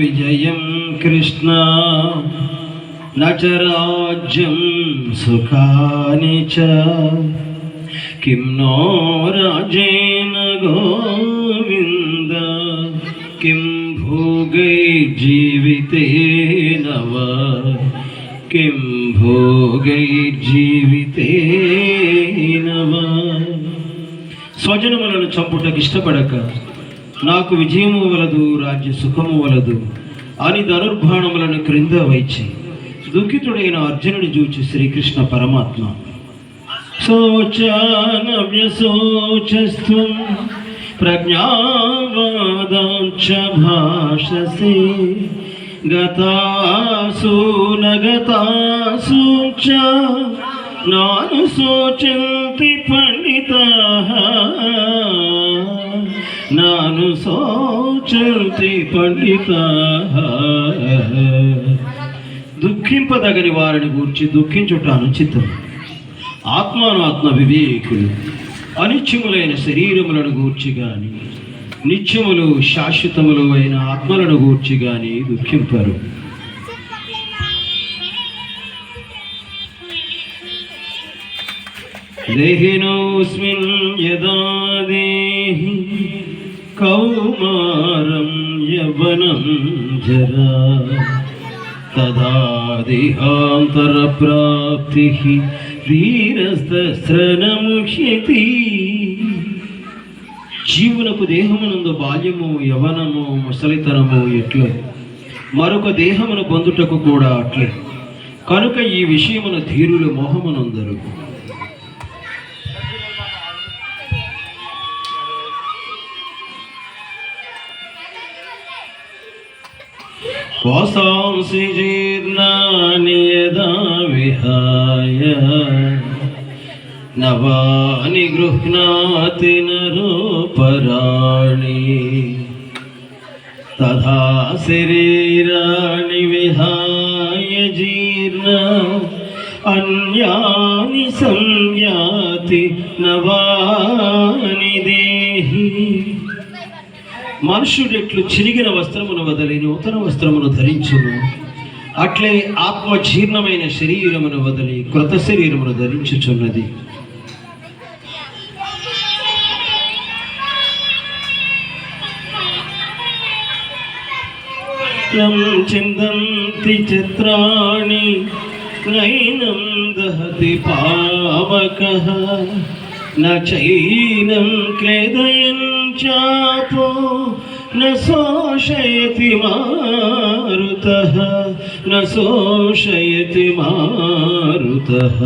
విజయం కృష్ణ. నచరాజ్యం సుఖాని చ. కిం నో రాజేన గోవింద. కిం భోగై జీవితేన వా కిం భోగై జీవితేన వా స్వజనములను చంపుటకు ఇష్టపడక నాకు విజయము వలదు రాజ్య సుఖము వలదు. అని ధనుర్బాణములను క్రింద వైచి దుఃఖితుడైన అర్జునుని చూచి శ్రీకృష్ణ పరమాత్మ శోచానవ్యశోచస్వం ప్రజ్ఞావాదాంచ భాషసే గతాసు నగతాసు చ నాను శోచంతి పండిత. నాను సోచంతి పండిత. దుఃఖింపదగని వారిని గూర్చి దుఃఖించుట అనుచితం ఆత్మాను ఆత్మ వివేకులు. అనిత్యములైన శరీరములను గూర్చి కానీ నిత్యములు శాశ్వతములు అయిన ఆత్మలను గూర్చి కానీ దుఃఖింపరు. దేహినోస్మిన్ యదా దేహి కౌమారం యవనం జరా తదా దేహాంతరప్రాప్తి ధీరస్త్రనముష్యతి జీవునకు దేహమునందు బాల్యము యవనము ముసలితనము ఎట్లే? మరొక దేహమును పొందుటకు కూడా అట్లే. కనుక ఈ విషయమున ధీరులు మోహమునందరు. వాసాంసి జీర్ణాని యదా విహాయ. నవాని గృహ్ణాతి నరోపరాణి తథా శరీరాణి విహాయ జీర్ణ. అన్యాని సంయాతి నవాని దేహి. మనుషుడెట్లు చిరిగిన వస్త్రమును వదలి నూతన వస్త్రమును ధరించును. అట్లే ఆత్మ జీర్ణమైన శరీరమును వదలి క్రొత్త శరీరమును ధరించుచున్నది. చిందంతి చిత్రాణి నైనం దహతి పావక నైనం క్లేదయ క్లేదయన్ చాపో న శోషయతి మారుతః న శోషయతి మారుతః.